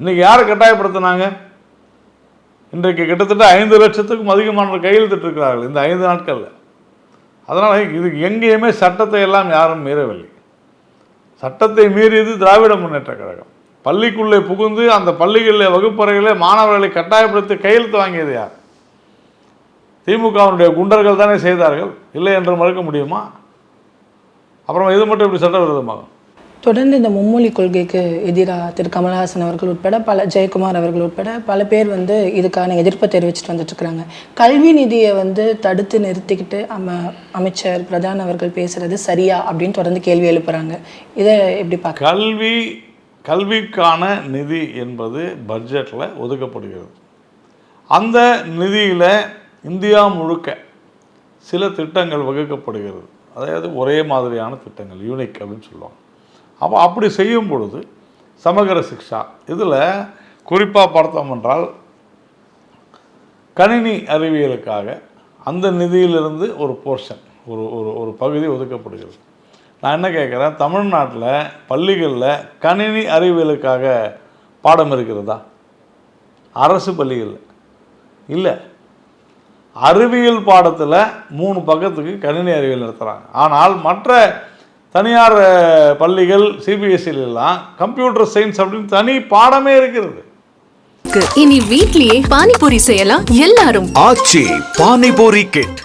இன்றைக்கி யாரை கட்டாயப்படுத்தினாங்க? இன்றைக்கு கிட்டத்தட்ட ஐந்து லட்சத்துக்கும் அதிகமானவர் கையெழுத்திட்டிருக்கிறார்கள் இந்த ஐந்து நாட்களில். அதனால் இது எங்கேயுமே சட்டத்தை எல்லாம் யாரும் மீறவில்லை. சட்டத்தை மீறியது திராவிட முன்னேற்ற கழகம். பள்ளிக்குள்ளே புகுந்து அந்த பள்ளிகளில் வகுப்பறைகளில் மாணவர்களை கட்டாயப்படுத்தி கையெழுத்து வாங்கியது யார்? திமுகவினுடைய குண்டர்கள் தானே செய்தார்கள். இல்லை என்று மறுக்க முடியுமா? அப்புறம் இது மட்டும் இப்படி சட்டவிரோதமாகும். தொடர்ந்து இந்த மும்மொழி கொள்கைக்கு எதிராக திரு கமல்ஹாசன் அவர்கள் உட்பட பல ஜெயக்குமார் அவர்கள் உட்பட பல பேர் வந்து இதுக்கான எதிர்ப்பை தெரிவிச்சுட்டு வந்துட்டுருக்குறாங்க. கல்வி நிதியை வந்து தடுத்து நிறுத்திக்கிட்டு அம அமைச்சர் பிரதான் அவர்கள் பேசுகிறது சரியா அப்படின்னு தொடர்ந்து கேள்வி எழுப்புறாங்க. இதை எப்படி பார்க்க கல்வி கல்விக்கான நிதி என்பது பட்ஜெட்டில் ஒதுக்கப்படுகிறது. அந்த நிதியில் இந்தியா முழுக்க சில திட்டங்கள் வகுக்கப்படுகிறது. அதாவது ஒரே மாதிரியான திட்டங்கள் யூனிக் அப்படின்னு சொல்லுவாங்க. அப்போ அப்படி செய்யும் பொழுது சமகர சிக்ஷா இதில் குறிப்பாக பார்த்தோம் என்றால் கணினி அறிவியலுக்காக அந்த நிதியிலிருந்து ஒரு போர்ஷன் ஒரு ஒரு ஒரு பகுதி ஒதுக்கப்படுகிறது. நான் என்ன கேட்குறேன்? தமிழ்நாட்டில் பள்ளிகளில் கணினி அறிவியலுக்காக பாடம் இருக்கிறதா? அரசு பள்ளிகளில். இல்லை. அறிவியல் பாடத்தில் மூணு பக்கத்துக்கு கணினி அறிவியல் நடத்துகிறாங்க ஆனால் மற்ற தனியார் பள்ளிகள் சிபிஎஸ்சில எல்லாம் கம்ப்யூட்டர் சயின்ஸ் அப்படின்னு தனி பாடமே இருக்கிறது. இனி வீட்லயே பானிபூரி செய்யலாம் எல்லாரும். ஆச்சி பானிபூரி கிட்